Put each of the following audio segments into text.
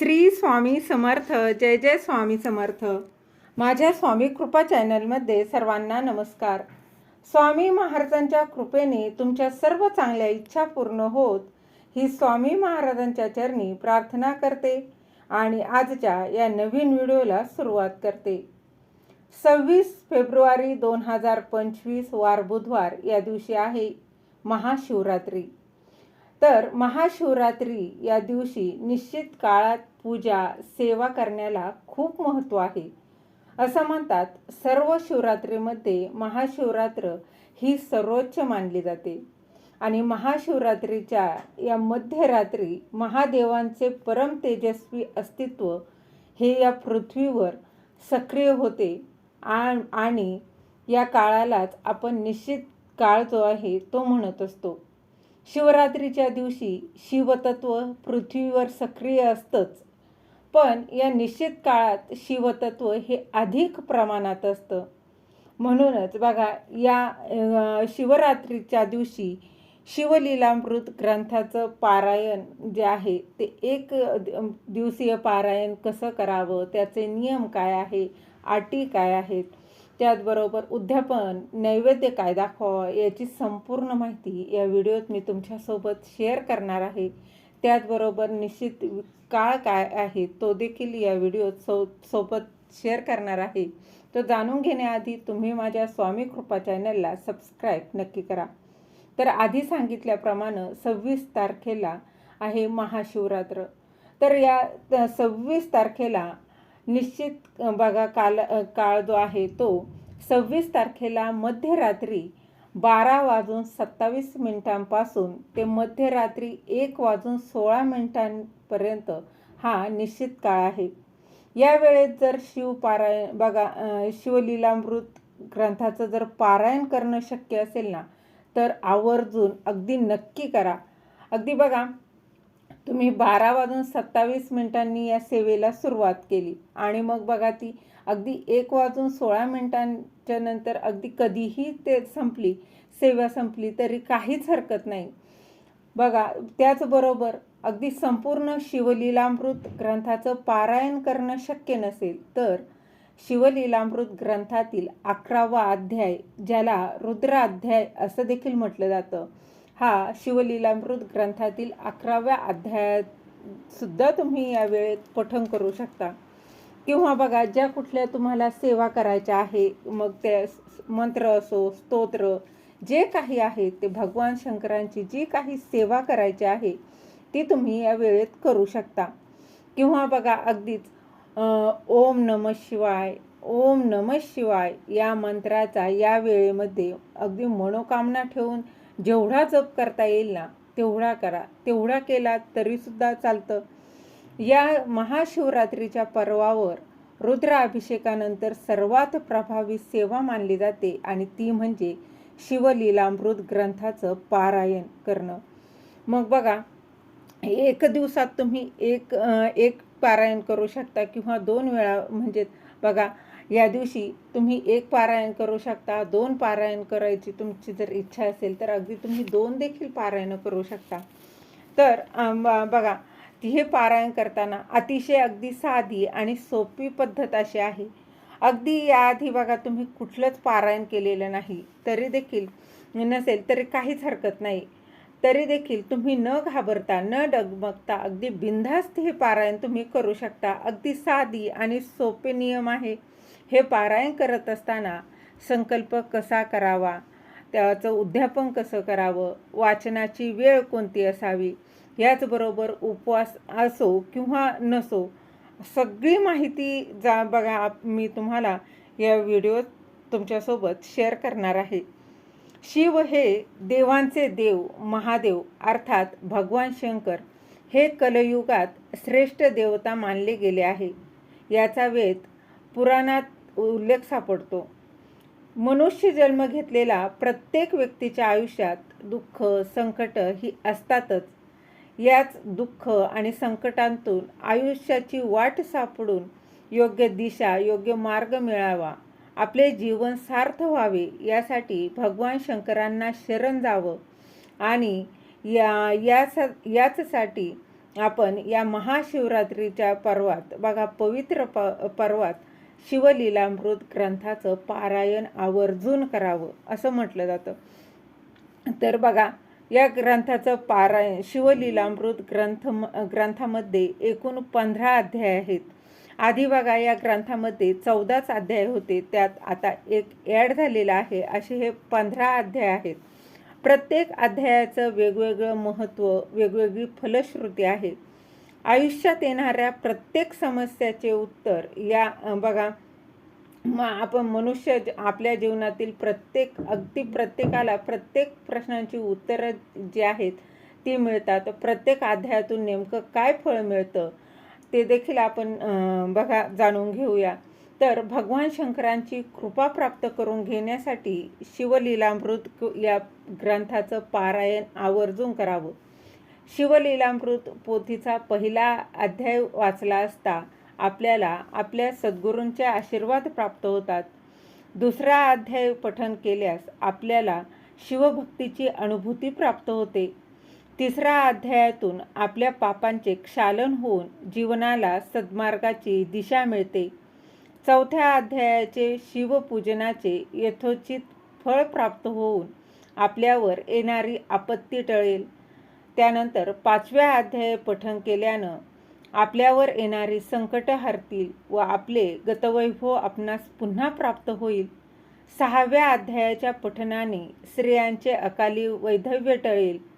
श्री स्वामी समर्थ जय जय स्वामी समर्थ. माझ्या स्वामी कृपा चॅनलमध्ये सर्वांना नमस्कार. स्वामी महाराजांच्या कृपेने तुमच्या सर्व चांगल्या इच्छा पूर्ण होत ही स्वामी महाराजांच्या चरणी प्रार्थना करते आणि आजच्या या नवीन व्हिडिओला सुरुवात करते. सव्वीस फेब्रुवारी दोन हजार पंचवीस वार बुधवार या दिवशी आहे महाशिवरात्री. तर महाशिवरात्री या दिवशी निश्चित काळात पूजा सेवा करण्याला खूप महत्त्व आहे. असं म्हणतात सर्व शिवरात्रीमध्ये महाशिवरात्र ही सर्वोच्च मानली जाते. आणि महाशिवरात्रीच्या या मध्यरात्री महादेवांचे परम तेजस्वी अस्तित्व हे या पृथ्वीवर सक्रिय होते. आ- आणि या काळालाच आपण निश्चित काळ जो आहे तो म्हणत असतो. शिवरात्रीच्या दिवशी शिवतत्व पृथ्वीवर सक्रिय असतंच. पण या निश्चित काळात शिवतत्व हे अधिक प्रमाणात असतं. म्हणूनच बघा या शिवरात्रीच्या दिवशी शिवलीलामृत ग्रंथाचं पारायण जे आहे ते एक दिवसीय पारायण कसं करावं त्याचे नियम काय आहे अटी काय आहेत त्याचबरोबर उद्यापन नैवेद्य काय दाखवा याची संपूर्ण माहिती या व्हिडिओत मी तुमच्यासोबत शेअर करणार आहे. त्याचबरोबर निश्चित काळ काय आहे तो देखील या व्हिडिओत सो सोबत शेअर करणार आहे. तो जाणून घेण्याआधी तुम्ही माझ्या स्वामी कृपा चॅनलला सबस्क्राईब नक्की करा. तर आधी सांगितल्याप्रमाणे सव्वीस तारखेला आहे महाशिवरात्र. तर या सव्वीस तारखेला निश्चित बघा काल काळ जो आहे तो सव्वीस तारखेला मध्यरात्री बारा वाजून सत्तावीस मिनिटांपासून ते मध्यरात्री एक वाजून सोळा मिनिटांपर्यंत हा निश्चित काळ आहे. या वेळेत जर शिवपारायण बघा शिवलीलामृत ग्रंथाचं जर पारायण करणं शक्य असेल ना तर आवर्जून अगदी नक्की करा. अगदी बघा तुम्ही बारा वाजून सत्तावीस मिनिटांनी या सेवेला सुरुवात केली. आणि मग बघा ती अगदी एक वाजून सोळा मिनिटांच्या नंतर अगदी कधीही ते संपली सेवा संपली तरी काहीच हरकत नाही. बघा त्याचबरोबर अगदी संपूर्ण शिवलीलामृत ग्रंथाचं पारायण करणं शक्य नसेल तर शिवलीलामृत ग्रंथातील अकरावा अध्याय ज्याला रुद्राध्याय असं देखील म्हटलं जातं हा शिवलीलामृत ग्रंथातील अकराव्या अध्यायात सुद्धा तुम्ही या वेळेत पठण करू शकता. किंवा बघा ज्या कुठल्या तुम्हाला सेवा करायच्या आहे मग ते मंत्र असो स्तोत्र जे काही आहे ते भगवान शंकरांची जी काही सेवा करायची आहे ती तुम्ही या वेळेत करू शकता. किंवा बघा अगदीच ओम नम शिवाय ओम नम शिवाय या मंत्राचा या वेळेमध्ये अगदी मनोकामना ठेवून जेवढा जप करता येईल ना तेवढा करा. तेवढा केला तरीसुद्धा चालतं. या महाशिवरात्रीच्या पर्वावर रुद्राभिषेकानंतर सर्वात प्रभावी सेवा मानली जाते आणि ती म्हणजे शिवलीलामृत ग्रंथाचं पारायण करणं. मग बघा एक दिवसात तुम्ही एक एक पारायण करू शकता किंवा दोन वेळा म्हणजे बघा या दिवशी तुम्ही एक पारायण करू शकता दोन पारायण करायची तुमची जर इच्छा असेल तर अगदी तुम्ही दोन देखील पारायणं करू शकता. तर ब- बघा हे पारायण करताना अतिशय अगदी साधी आणि सोपी पद्धत अशी आहे. अगदी याआधी बघा तुम्ही कुठलंच पारायण केलेलं नाही तरी देखील नसेल तरी काहीच हरकत नाही. तरी देखील तुम्ही न घाबरता न डगमगता अगदी बिनधास्त हे पारायण तुम्ही करू शकता. अगदी साधी आणि सोपे नियम आहे. हे पारायण करत असताना संकल्प कसा करावा? त्याचं उद्यापन कसं करावं? वाचनाची वेळ कोणती असावी? याचबरोबर उपवास असो किंवा नसो सगळी माहिती जा बघा मी तुम्हाला या व्हिडिओ तुमच्यासोबत शेअर करणार आहे. शिव हे देवांचे देव महादेव अर्थात भगवान शंकर हे कलयुगात श्रेष्ठ देवता मानले गेले आहे. याचा वेद पुराणात उल्लेख सापडतो. मनुष्य जन्म घेतलेला प्रत्येक व्यक्तीच्या आयुष्यात दुःख संकट ही असतातच. याच दुःख आणि संकटांतून आयुष्याची वाट सापडून योग्य दिशा योग्य मार्ग मिळावा आपले जीवन सार्थ व्हावे यासाठी भगवान शंकरांना शरण जावं आणि या याच याचसाठी आपण या महाशिवरात्रीच्या पर्वात बघा पवित्र प पर्वात शिवलीलामृत ग्रंथाचं पारायण आवर्जून करावं असं म्हटलं जातं. तर बघा या ग्रंथाचं पारायण शिवलीलामृत ग्रंथ ग्रंथामध्ये एकूण पंधरा अध्याय आहेत. आधी बघा या ग्रंथामध्ये चौदाच अध्याय होते त्यात आता एक ॲड झालेला आहे असे हे पंधरा अध्याय आहेत. प्रत्येक अध्यायाचं वेगवेगळं महत्त्व वेगवेगळी फलश्रुती आहे. आयुष्यात येणाऱ्या प्रत्येक समस्याचे उत्तर या बघा मग आपण मनुष्य आपल्या जीवनातील प्रत्येक अगदी प्रत्येकाला प्रत्येक प्रश्नांची उत्तरं जी आहेत ती मिळतात. प्रत्येक अध्यायातून नेमकं काय फळ मिळतं ते देखील आपण बघा जाणून घेऊया. तर भगवान शंकरांची कृपा प्राप्त करून घेण्यासाठी शिवलीलामृत या ग्रंथाचं पारायण आवर्जून करावं. शिवलीलामृत पोथीचा पहिला अध्याय वाचला असता आपल्याला आपल्या सद्गुरूंचे आशीर्वाद प्राप्त होतात. दुसरा अध्याय पठन केल्यास आपल्याला शिवभक्तीची अनुभूती प्राप्त होते. तिसरा अध्यायातून आपल्या पापांचे क्षालन होऊन जीवनाला सद्मार्गाची दिशा मिळते. चौथ्या अध्यायाचे शिवपूजनाचे यथोचित फळ प्राप्त होऊन आपल्यावर येणारी आपत्ती टळेल. त्यानंतर पाचव्या अध्याय पठन केल्यानं आपल्यावर येणारी संकट हरतील व आपले गतवैभव आपणास पुन्हा प्राप्त होईल. सहाव्या अध्यायाच्या पठनाने स्त्रियांचे अकाली वैधव्य टळेल.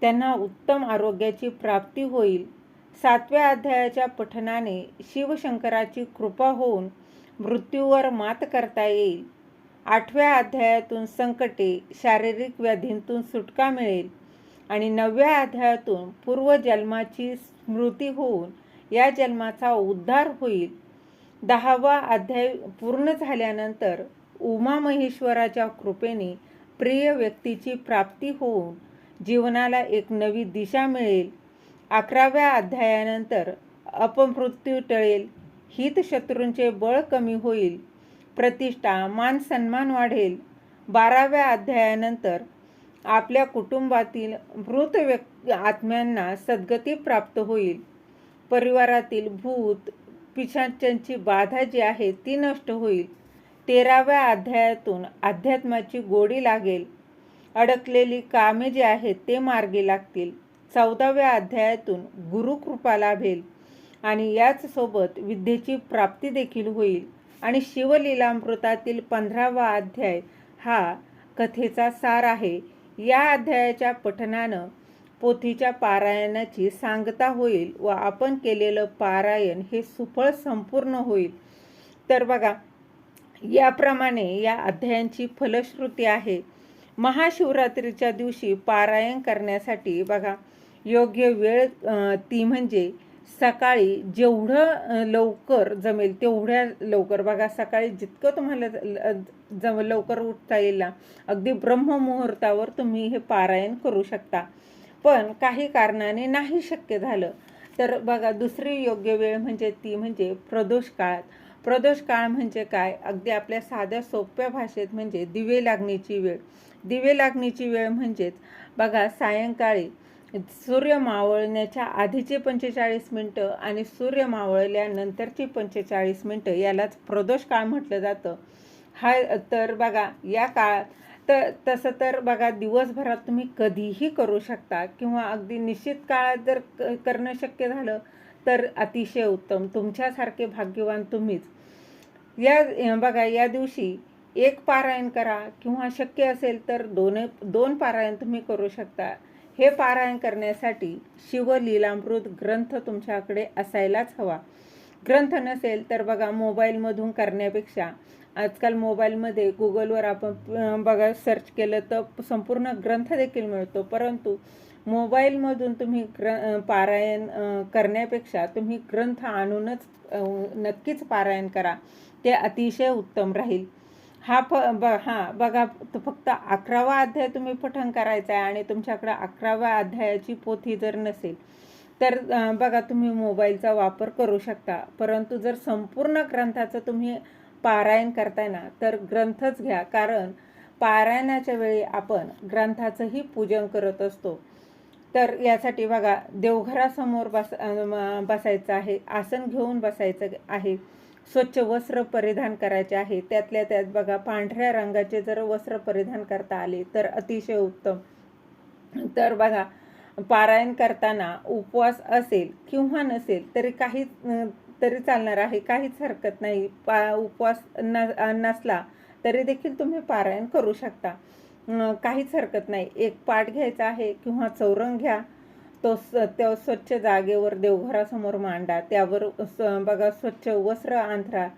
त्यांना उत्तम आरोग्याची प्राप्ती होईल. सातव्या अध्यायाच्या पठनाने शिवशंकराची कृपा होऊन मृत्यूवर मात करता येईल. आठव्या अध्यायातून संकटे शारीरिक व्याधींतून सुटका मिळेल. आणि नवव्या अध्यायातून पूर्वजन्माची स्मृती होऊन या जन्माचा उद्धार होईल. दहावा अध्याय पूर्ण झाल्यानंतर उमा महेश्वराच्या कृपेने प्रिय व्यक्तीची प्राप्ती होऊन जीवनाला एक नवी दिशा मिळेल. अकराव्या अध्यायानंतर अपमृत्यू टळेल हितशत्रूंचे बळ कमी होईल प्रतिष्ठा मान सन्मान वाढेल. बाराव्या अध्यायानंतर आपल्या कुटुंबातील मृत व्यक्ती आत्म्यांना सद्गती प्राप्त होईल. परिवारातील भूत पिशाच्यांची बाधा जी आहे ती नष्ट होईल. तेराव्या अध्यायातून अध्यात्माची गोडी लागेल. अडकलेली कामे जी आहेत ते मार्गी लागतील. चौदाव्या अध्यायातून गुरुकृपा लाभेल आणि याचसोबत विद्येची प्राप्ती देखील होईल. आणि शिवलीलामृतातील पंधरावा अध्याय हा कथेचा सार आहे. या अध्यायाच्या पठनानं पोथीच्या पारायणाची सांगता होईल व आपण केलेलं पारायण हे सुफळ संपूर्ण होईल. तर बघा याप्रमाणे या अध्यायांची फलश्रुती आहे. महाशिवरात्रीच्या दिवशी पारायण करण्यासाठी बघा योग्य वेळ ती म्हणजे सकाळी जेवढं लवकर जमेल तेवढ्या लवकर. बघा सकाळी जितकं तुम्हाला जम लवकर उठता येईल ना अगदी ब्रह्ममुहूर्तावर तुम्ही हे पारायण करू शकता. पण काही कारणाने नाही शक्य झालं. तर बघा दुसरी योग्य वेळ म्हणजे ती म्हणजे प्रदोष काळात प्रदोष काळ म्हणजे काय? अगदी आपल्या साध्या सोप्या भाषेत म्हणजे दिवे लागण्याची वेळ. दिवे लागण्याची वेळ म्हणजेच बघा सायंकाळी सूर्य मावळण्याच्या आधीचे पंचेचाळीस मिनटं आणि सूर्य मावळल्यानंतरची पंचेचाळीस मिनटं यालाच प्रदोष काळ म्हटलं जातं. हा तर बघा या काळात तर तसं तर बघा दिवसभरात तुम्ही कधीही करू शकता किंवा अगदी निश्चित काळात जर क करणं शक्य झालं तर अतिशय उत्तम. तुमच्यासारखे भाग्यवान तुम्हीच. या बघा या दिवशी एक पारायण करा किंवा शक्य असेल तर दोन दोन पारायण तुम्ही करू शकता. हे पारायण करण्यासाठी शिवलीलामृत ग्रंथ तुमच्याकडे असायलाच हवा. ग्रंथ नसेल तर बघा मोबाईलमधून करण्यापेक्षा आजकाल मोबाईलमध्ये गुगलवर आपण बघा सर्च केलं तर संपूर्ण ग्रंथ देखील मिळतो. परंतु मोबाईलमधून तुम्ही ग्र पारायण करण्यापेक्षा तुम्ही ग्रंथ आणूनच नक्कीच पारायण करा. ते अतिशय उत्तम राहील. हा फ ब हां बघा फक्त अकरावा अध्याय तुम्ही पठण करायचा आहे आणि तुमच्याकडं अकराव्या अध्यायाची पोथी जर नसेल तर बघा तुम्ही मोबाईलचा वापर करू शकता. परंतु जर संपूर्ण ग्रंथाचं तुम्ही पारायण करताय ना तर ग्रंथच घ्या. कारण पारायणाच्या वेळी आपण ग्रंथाचंही पूजन करत असतो. तर यासाठी बघा देवघरासमोर बस बसायचं आहे आसन घेऊन बसायचं आहे. स्वच्छ वस्त्र परिधान करायचे आहे. त्यातल्या त्यात बघा पांढऱ्या रंगाचे जर वस्त्र परिधान करता आले तर अतिशय उत्तम. तर बघा पारायण करताना उपवास असेल किंवा नसेल तरी काही तरी चालणार आहे. काहीच हरकत नाही. पा उपवास न नसला तरी देखील तुम्ही पारायण करू शकता. काहीच हरकत नाही. एक पाठ घ्यायचा आहे किंवा चौरंग घ्या. तो स त्या स्वच्छ जागेवर देवघरासमोर मांडा. त्यावर स- बघा स्वच्छ वस्त्र अंथरा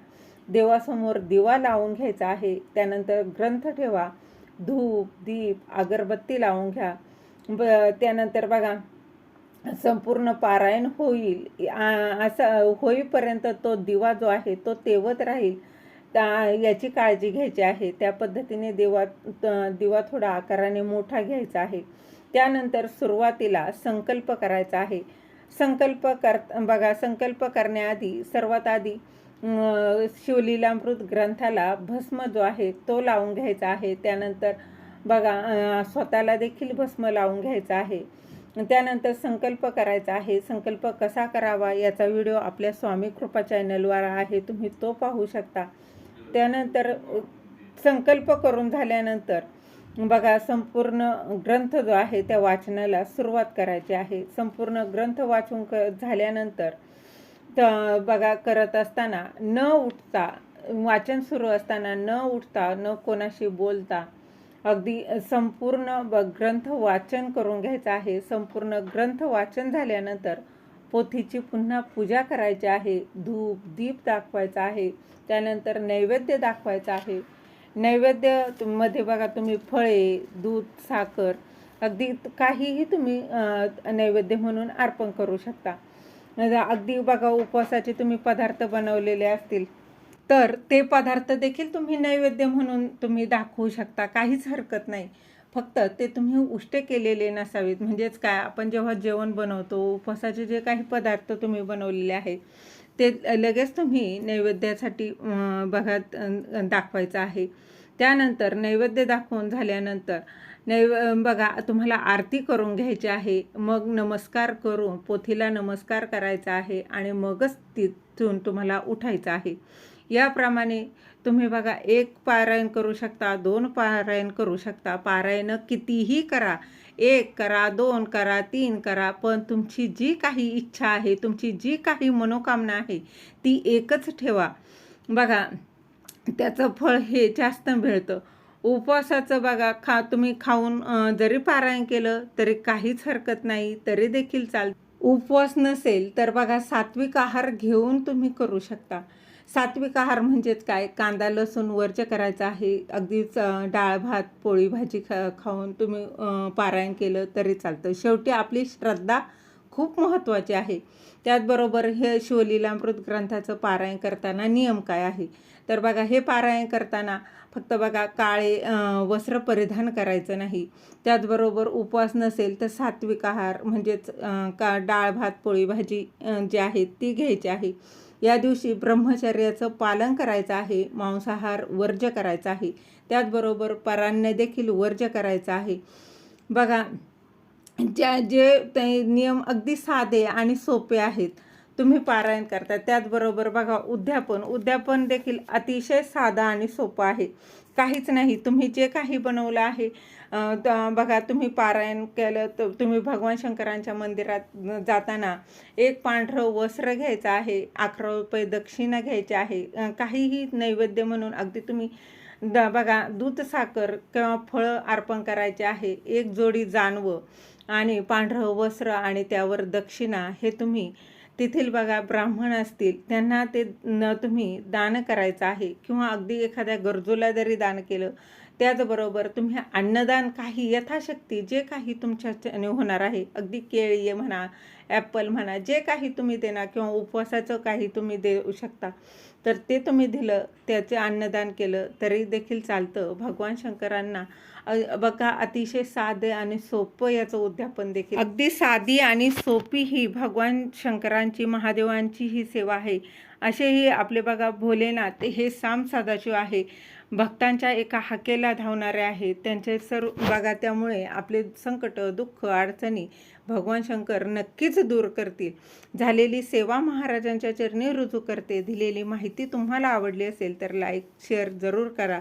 देवासमोर दिवा लावून घ्यायचा आहे. त्यानंतर ग्रंथ ठेवा. धूप दीप अगरबत्ती लावून घ्या. ब त्यानंतर बघा संपूर्ण पारायण होईल. असं होईपर्यंत तो दिवा जो आहे तो तेवत राहील. त्या याची काळजी घ्यायची आहे. त्या पद्धतीने देवा दिवा थोडा आकाराने मोठा घ्यायचा आहे. त्यानंतर सुरुवातीला संकल्प करायचा आहे. संकल्प कर बघा संकल्प करण्याआधी सर्वात आधी शिवलीलामृत ग्रंथाला भस्म जो आहे तो लावून घ्यायचा आहे. त्यानंतर बघा स्वतःला देखील भस्म लावून घ्यायचा आहे. त्यानंतर संकल्प करायचा आहे. संकल्प कसा करावा याचा व्हिडिओ आपल्या स्वामी कृपा चॅनलवर आहे. तुम्ही तो पाहू शकता. त्यानंतर संकल्प करून झाल्यानंतर बघा संपूर्ण ग्रंथ जो आहे त्या वाचनाला सुरुवात करायची आहे. संपूर्ण ग्रंथ वाचून क झाल्यानंतर तर बघा करत असताना न उठता वाचन सुरू असताना न उठता न कोणाशी बोलता अगदी संपूर्ण ब ग्रंथ वाचन करून घ्यायचं आहे. संपूर्ण ग्रंथ वाचन झाल्यानंतर पोथीची पुन्हा पूजा करायची आहे. धूप दीप दाखवायचा आहे. त्यानंतर नैवेद्य दाखवायचा आहे. नैवेद्यमध्ये बघा तुम्ही फळे दूध साखर अगदी काहीही तुम्ही नैवेद्य म्हणून अर्पण करू शकता. म्हणजे अगदी बघा उपवासाचे तुम्ही पदार्थ बनवलेले असतील तर ते पदार्थ देखील तुम्ही नैवेद्य म्हणून तुम्ही दाखवू शकता. काहीच हरकत नाही. फक्त ते तुम्ही उष्टे केलेले नसावेत. म्हणजेच काय? आपण जेव्हा जेवण बनवतो उपवासाचे जे काही पदार्थ तुम्ही बनवलेले आहेत ते लगेच तुम्ही नैवेद्यासाठी बघा दाखवायचं आहे. त्यानंतर नैवेद्य दाखवून झाल्यानंतर नैव बघा तुम्हाला आरती करून घ्यायची आहे. मग नमस्कार करून पोथीला नमस्कार करायचा आहे आणि मगच तिथून तुम्हाला उठायचं आहे. याप्रमाणे तुम्ही बघा एक पारायण करू शकता दोन पारायण करू शकता. पारायण कितीही करा एक करा दोन करा तीन करा पण तुमची जी काही इच्छा आहे तुमची जी काही मनोकामना आहे ती एकच ठेवा. बघा त्याचं फळ हे जास्त मिळतं. उपवासाचं बघा खा तुम्ही खाऊन जरी पारायण केलं तरी काहीच हरकत नाही तरी देखील चाल उपवास नसेल तर बघा सात्विक आहार घेऊन तुम्ही करू शकता. सात्विक आहार म्हणजेच काय? कांदा लसूण वर्ज करायचा आहे. अगदीच डाळ भात पोळी भाजी खा खाऊन तुम्ही पारायण केलं तरी चालतं. शेवटी आपली श्रद्धा खूप महत्त्वाची आहे. त्याचबरोबर हे शिवलीलामृत ग्रंथाचं पारायण करताना नियम काय आहे? तर बघा हे पारायण करताना फक्त बघा काळे वस्त्र परिधान करायचं नाही. त्याचबरोबर उपवास नसेल तर सात्विक आहार म्हणजेच का डाळ भात पोळी भाजी जी आहे ती घ्यायची आहे. या दिवशी ब्रह्मचर्याचं पालन करायचं आहे मांसाहार वर्ज्य करायचा आहे. त्याचबरोबर परान्न देखील वर्ज्य करायचं आहे. बघा ज्या जे ते नियम अगदी साधे आणि सोपे आहेत तुम्ही पारायण करता. त्याचबरोबर बघा उद्यापन. उद्यापन देखील अतिशय साधा आणि सोपं आहे. काहीच नाही. तुम्ही जे काही बनवलं आहे बघा तुम्ही पारायण केलं तर तुम्ही भगवान शंकरांच्या मंदिरात जाताना एक पांढरं वस्त्र घ्यायचं आहे अकरा रुपये दक्षिणा घ्यायची आहे काहीही नैवेद्य म्हणून अगदी तुम्ही द बघा दूध साखर किंवा फळं अर्पण करायचे आहे एक जोडी जानवं आणि पांढरं वस्त्र आणि त्यावर दक्षिणा हे तुम्ही तेथील बघा ब्राह्मण असतील त्यांना ते न तुम्ही दान करायचं आहे किंवा अगदी एखाद्या गरजूला जरी दान केलं त्याचबरोबर तुम्ही अन्नदान काही यथाशक्ती जे काही तुमच्याने होणार आहे अगदी केळी म्हणा ॲपल म्हणा जे काही तुम्ही देणार किंवा उपवासाचं काही तुम्ही देऊ शकता तर ते तुम्ही दिलं त्याचे अन्नदान केलं तरी देखील चालतं. भगवान शंकरांना बघा अतिशय साधे आणि सोपं याचं उद्यापन देखील. अगदी साधी आणि सोपी ही भगवान शंकरांची महादेवांची ही सेवा आहे. असेही आपले बघा भोलेनाथ हे साम सदाशिव आहे. भक्तांच्या एका हाकेला धावणारे आहेत त्यांचे सर्व बघा त्यामुळे आपले संकट दुःख अडचणी भगवान शंकर नक्कीच दूर करतील. झालेली सेवा महाराजांच्या चरणी रुजू करते. दिलेली माहिती तुम्हाला आवडली असेल तर लाईक शेअर जरूर करा.